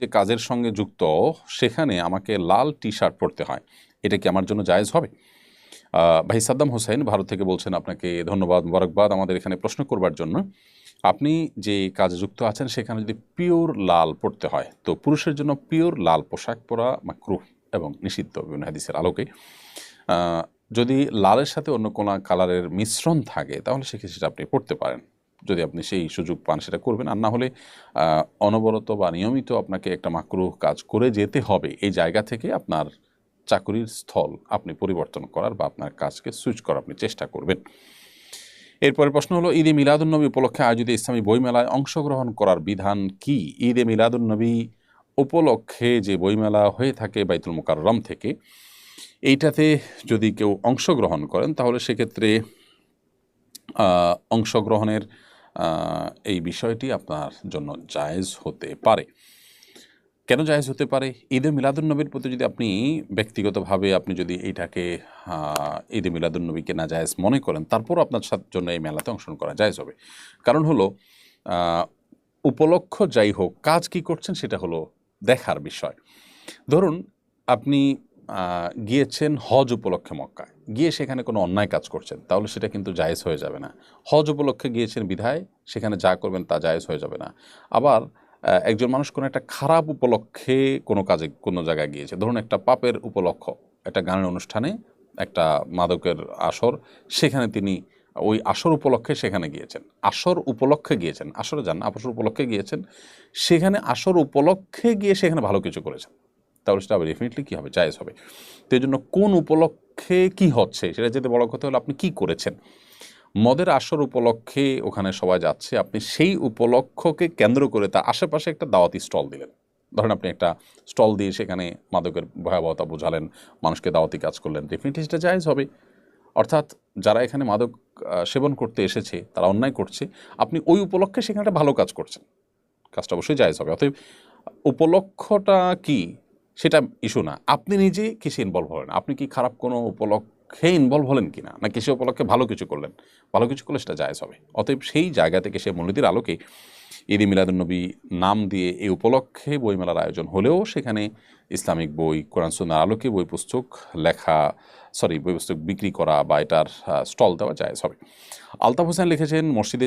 যে কাজের সঙ্গে যুক্ত, সেখানে আমাকে লাল টি শার্ট পরতে হয়। এটা কি আমার জন্য জায়েজ হবে? ভাই সাদ্দাম হোসেন ভারত থেকে বলছেন আপনাকে ধন্যবাদ মোবারকবাদ আমাদের এখানে প্রশ্ন করবার জন্য। আপনি যে কাজে যুক্ত আছেন, সেখানে যদি পিওর লাল পড়তে হয়, তো পুরুষের জন্য পিওর লাল পোশাক পরা মাকরুহ এবং নিষিদ্ধ বিভিন্ন হাদিসের আলোকে। যদি লালের সাথে অন্য কোনো কালারের মিশ্রণ থাকে, তাহলে সেক্ষেত্রে আপনি পড়তে পারেন। যদি আপনি সেই সুযোগ পান, সেটা করবেন। আর না হলে অনবরত বা নিয়মিত আপনাকে একটা মাকরুহ কাজ করে যেতে হবে। এই জায়গা থেকে আপনার চাকুরির স্থল আপনি পরিবর্তন করার বা আপনার কাজকে সুইচ করার আপনি চেষ্টা করবেন। এরপরে প্রশ্ন হলো, ঈদে মিলাদুন্নবী উপলক্ষে আয়োজিত ইসলামী বইমেলায় অংশগ্রহণ করার বিধান কি? ঈদে মিলাদুন্নবী উপলক্ষে যে বইমেলা হয়ে থাকে বাইতুল মোকাররম থেকে, এইটাতে যদি কেউ অংশগ্রহণ করেন, তাহলে সেক্ষেত্রে অংশগ্রহণের এই বিষয়টি আপনার জন্য জায়েজ হতে পারে। কেন জায়েজ হতে পারে? ঈদে মিলাদুন্নবীর প্রতি যদি আপনি ব্যক্তিগতভাবে আপনি যদি এইটাকে ঈদে মিলাদুন্নবীকে না জায়েজ মনে করেন, তারপরও আপনার জন্য এই মেলাতে অংশগ্রহণ করা জায়েজ হবে। কারণ হলো উপলক্ষ যাই হোক, কাজ কি করছেন সেটা হলো দেখার বিষয়। ধরুন, আপনি গিয়েছেন হজ উপলক্ষে মক্কায়। গিয়ে সেখানে কোনো অন্যায় কাজ করছেন, তাহলে সেটা কিন্তু জায়েজ হয়ে যাবে না। হজ উপলক্ষে গিয়েছেন বিধায়, সেখানে যা করবেন তা জায়েজ হয়ে যাবে না। আবার একজন মানুষ কোনো একটা খারাপ উপলক্ষে কোনো কাজে কোনো জায়গায় গিয়েছে। ধরুন একটা পাপের উপলক্ষ, একটা গানের অনুষ্ঠানে একটা মাদকের আসর, সেখানে তিনি ওই আসর উপলক্ষে সেখানে গিয়েছেন। আসর উপলক্ষে গিয়েছেন, আসরে যান আসর উপলক্ষে গিয়েছেন। সেখানে আসর উপলক্ষে গিয়ে সেখানে ভালো কিছু করেছেন। তাহলে সেটা ডেফিনেটলি কী হবে? জায়েজ হবে। তো এই জন্য কোন উপলক্ষে কি হচ্ছে? সেটা যেতে বড় কথা হলো আপনি কি করেছেন? মদের আসর উপলক্ষে ওখানে সবাই যাচ্ছে, আপনি সেই উপলক্ষকে কেন্দ্র করে তার আশেপাশে একটা দাওয়াতি স্টল দিলেন। ধরেন আপনি একটা স্টল দিয়ে সেখানে মাদকের ভয়াবহতা বোঝালেন, মানুষকে দাওয়াতি কাজ করলেন ডেফিনেটলি সেটা জায়েজ হবে। অর্থাৎ যারা এখানে মাদক সেবন করতে এসেছে, তারা অন্যায় করছে, আপনি ওই উপলক্ষে সেখানে একটা ভালো কাজ করছেন। কাজটা অবশ্যই জায়েজ হবে। অতএব উপলক্ষটা কি? সেটা ইস্যু না। আপনি নিজে কিসে ইনভলভ হলেন। আপনি কি খারাপ কোনো উপলক্ষে ইনভলভ হলেন কি না না কিসে উপলক্ষে ভালো কিছু করলেন। ভালো কিছু করলে সেটা জায়েজ হবে। অতএব সেই জায়গা থেকে সে মূলনীতির আলোকে ঈদ মিলাদুন্নবী নাম দিয়ে এই উপলক্ষে বইমেলার আয়োজন হলেও সেখানে ইসলামিক বই, কোরআন সুন্নার আলোকে বই পুস্তক লেখা সরি বই পুস্তক বিক্রি করা বা এটার স্টল দেওয়া জায়েজ হবে। আলতাফ হোসেন লিখেছেন, মসজিদে